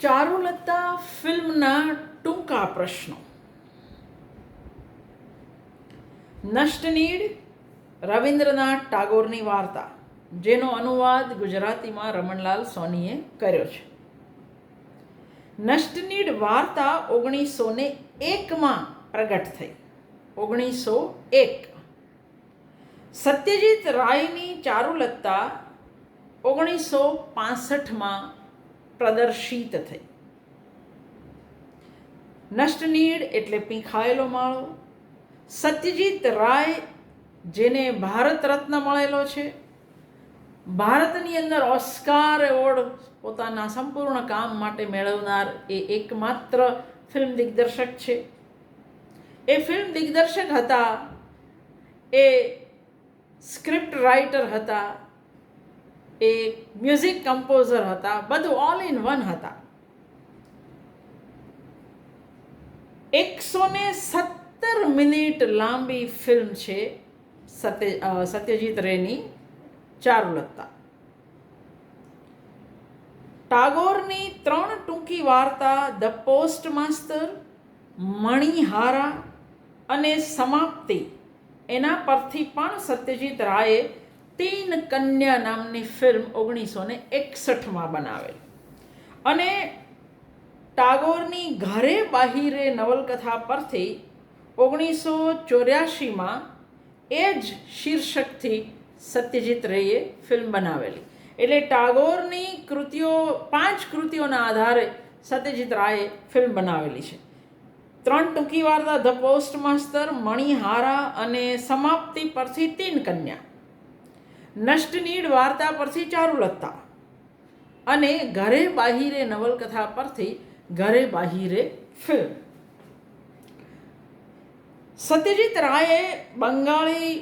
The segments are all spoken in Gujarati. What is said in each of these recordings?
ચારુલતા ફિલ્મના ટૂંકા પ્રશ્નો. નષ્ટનીડ રવિન્દ્રનાથ ટાગોરની વાર્તા, જેનો અનુવાદ ગુજરાતીમાં રમણલાલ સોનીએ કર્યો છે. નષ્ટનીડ વાર્તા ઓગણીસો ને એકમાં પ્રગટ થઈ. ઓગણીસો એક. સત્યજીત રાયની ચારુલતા ઓગણીસો પાસઠમાં પ્રદર્શિત થઈ. નષ્ટનીડ એટલે પીંખાયેલો માળો. સત્યજીત રાય, જેને ભારત રત્ન મળેલો છે, ભારતની અંદર ઓસ્કાર એવોર્ડ પોતાના સંપૂર્ણ કામ માટે મેળવનાર એ એકમાત્ર ફિલ્મ દિગ્દર્શક છે. એ ફિલ્મ દિગ્દર્શક હતા, એ સ્ક્રિપ્ટ રાઇટર હતા એ મ્યુઝિક કમ્પોઝર હતા, બધું ઓલ ઇન વન હતા. એકસો ને સત્તર મિનિટ લાંબી ફિલ્મ છે સત્ય સત્યજીત રેની, ચારુલતા. ટાગોરની ત્રણ ટૂંકી વાર્તા, ધ પોસ્ટ માસ્તર, મણિહારા અને સમાપ્તિ, એના પરથી પણ સત્યજીત રાયે તીન કન્યા નામની ફિલ્મ ઓગણીસો ને એકસઠમાં બનાવેલ. અને ટાગોરની ઘરે બાહિરે નવલકથા પરથી ઓગણીસો ચોર્યાસીમાં એ જ શીર્ષકથી સત્યજીત રેએ ફિલ્મ બનાવેલી. એટલે ટાગોરની કૃતિઓ, પાંચ કૃતિઓના આધારે સત્યજીત રાયે ફિલ્મ બનાવેલી છે. ત્રણ ટૂંકી વાર્તા, ધ પોસ્ટ માસ્ટર મણિહારા અને સમાપ્તિ પરથી તીન કન્યા. નષ્ટનીડ વાર્તા પરથી ચારુલતા અને ઘરે બાહિરે નવલકથા પરથી ઘરે બાહિરે ફિલ્મ સત્યજીત રાયે બંગાળી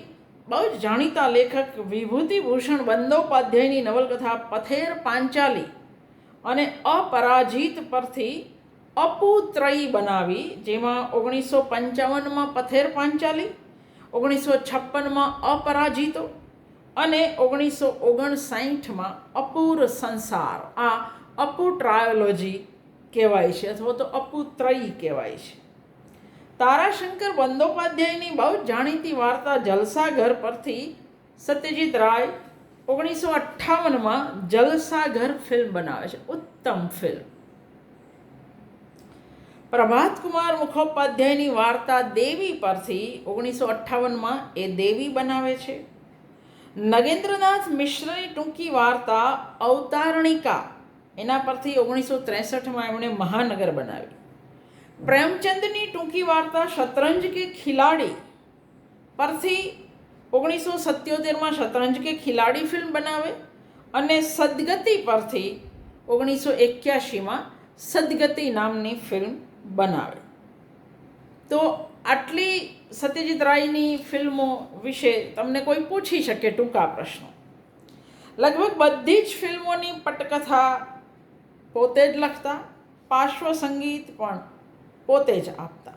બહુ જ જાણીતા લેખક વિભૂતિભૂષણ બંદોપાધ્યાયની નવલકથા પથેર પાંચાલી અને અપરાજિત પરથી અપુત્રયી બનાવી, જેમાં ઓગણીસો પંચાવનમાં પથેર પાંચાલી, ઓગણીસો છપ્પનમાં અપરાજિતો અને ઓગણીસો ઓગણસાઠમાં અપૂર સંસાર, આ અપુ ટ્રાયોલોજી કહેવાય છે અથવા તો અપુત્રયી કહેવાય છે. તારાશંકર બંદોપાધ્યાયની બહુ જાણીતી વાર્તા જલસાઘર પરથી સત્યજીત રાય ઓગણીસો અઠ્ઠાવનમાં જલસાઘર ફિલ્મ બનાવે છે, ઉત્તમ ફિલ્મ. પ્રભાત કુમાર મુખોપાધ્યાયની વાર્તા દેવી પરથી ઓગણીસો અઠ્ઠાવનમાં એ દેવી બનાવે છે. નગેન્દ્રનાથ મિશ્રની ટૂંકી વાર્તા અવતારણિકા. એના પરથી ઓગણીસો ત્રેસઠમાં એમણે મહાનગર બનાવી. પ્રેમચંદની ટૂંકી વાર્તા શતરંજ કે ખિલાડી પરથી ઓગણીસો સત્યોતેરમાં શતરંજ કે ખિલાડી ફિલ્મ બનાવે અને સદગતિ પરથી ઓગણીસો એક્યાસીમાં સદગતિ નામની ફિલ્મ બનાવે. તો આટલી સત્યજીત રાયની ફિલ્મો વિશે તમને કોઈ પૂછી શકે ટૂંકા પ્રશ્નો? લગભગ બધી જ ફિલ્મોની પટકથા પોતે જ લખતા, પાર્શ્વ સંગીત પણ પોતે જ આપતા.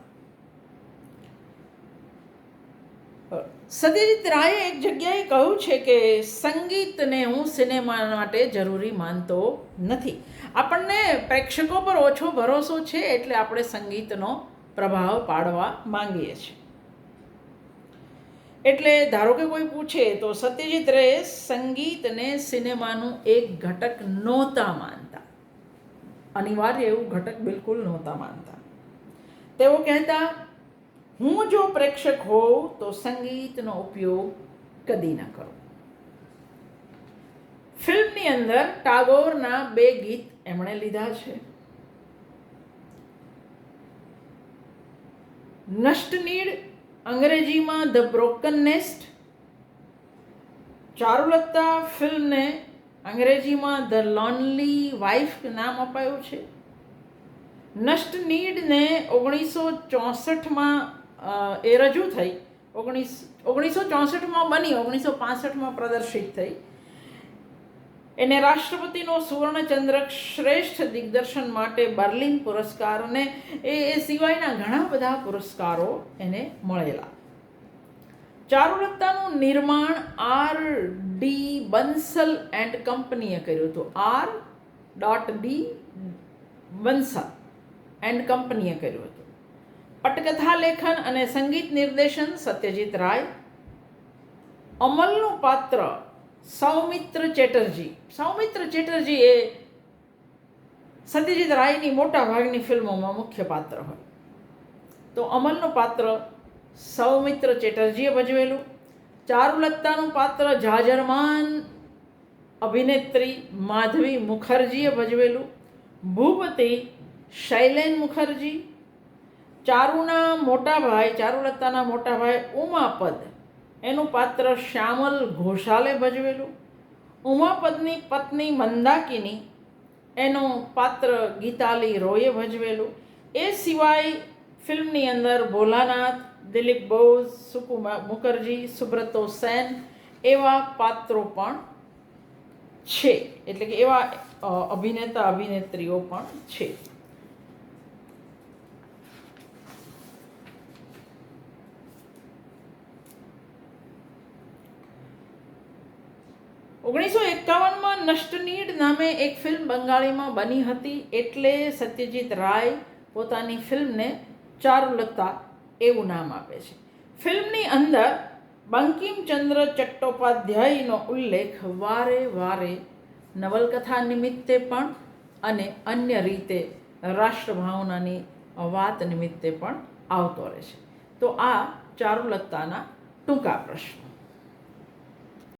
સત્યજીત રાયે એક જગ્યાએ કહ્યું છે કે સંગીતને હું સિનેમા માટે જરૂરી માનતો નથી. આપણને પ્રેક્ષકો પર ઓછો ભરોસો છે એટલે આપણે સંગીતનો પ્રભાવ પાડવા માંગીએ છીએ. એટલે ધારો કે કોઈ પૂછે, તો સત્યજીત રે સંગીતને સિનેમાનું એક ઘટક નહોતા માનતા. અનિવાર્ય એવું ઘટક બિલકુલ નહોતા માનતા. તેઓ કહેતા, હું જો પ્રેક્ષક હોઉં, તો સંગીતનો ઉપયોગ કદી ન કરું. ફિલ્મની અંદર ટાગોરના બે ગીત એમણે લીધા છે. નષ્ટનીડ અંગ્રેજીમાં ધ બ્રોકન નેસ્ટ, ચારુલતા ફિલ્મને અંગ્રેજીમાં ધ લોનલી વાઇફ નામ અપાયું છે. નષ્ટ નીડને ઓગણીસો ચોસઠમાં એ રજૂ થઈ. ઓગણીસ, ઓગણીસો ચોસઠમાં બની, ઓગણીસો પાસઠમાં પ્રદર્શિત થઈ. એને રાષ્ટ્રપતિનો સુવર્ણચંદ્રક શ્રેષ્ઠ દિગ્દર્શન માટે બર્લિન પુરસ્કાર અને એ એ સિવાયના ઘણા બધા પુરસ્કારો એને મળેલા. ચારુલતાનું નિર્માણ આર ડી બંસલ એન્ડ કંપનીએ કર્યું હતું. R dot D Bansal and કંપનીએ કર્યું હતું. પટકથા લેખન અને સંગીત નિર્દેશન સત્યજીત રાય. અમલનું પાત્ર સૌમિત્ર ચેટર્જી. સૌમિત્ર ચેટર્જી એ સત્યજીત રાયની મોટા ભાગની ફિલ્મોમાં મુખ્ય પાત્ર હોય. તો અમલનું પાત્ર સૌમિત્ર ચેટર્જીએ ભજવેલું. ચારુલત્તાનું પાત્ર જાજરમાન અભિનેત્રી માધવી મુખર્જીએ ભજવેલું. ભૂપતિ શૈલેન મુખર્જી. ચારુના મોટા ભાઈ ચારુલત્તાના મોટા ભાઈ ઉમાપદ એનું પાત્ર શ્યામલ ઘોષાલે ભજવેલું. ઉમાપદની પત્ની મંદાકિની એનું પાત્ર ગીતાલી રોયે ભજવેલું. એ સિવાય ફિલ્મની અંદર ભોલાનાથ, દિલીપ બોઝ, સુકુમા મુખર્જી, સુબ્રતો સેન એવા પાત્રો પણ છે. એટલે કે એવા અભિનેતા, અભિનેત્રીઓ પણ છે. ઓગણીસો એકાવનમાં નષ્ટનીડ નામે એક ફિલ્મ બંગાળીમાં બની હતી એટલે સત્યજીત રાય પોતાની ફિલ્મને ચારુલતા એવું નામ આપે છે. ફિલ્મની અંદર બંકિમચંદ્ર ચટ્ટોપાધ્યાયનો ઉલ્લેખ વારે વારે નવલકથા નિમિત્તે પણ અને અન્ય રીતે રાષ્ટ્રભાવનાની વાત નિમિત્તે પણ આવતો રહે છે. તો આ ચારુલતાના ટૂંકા પ્રશ્નો.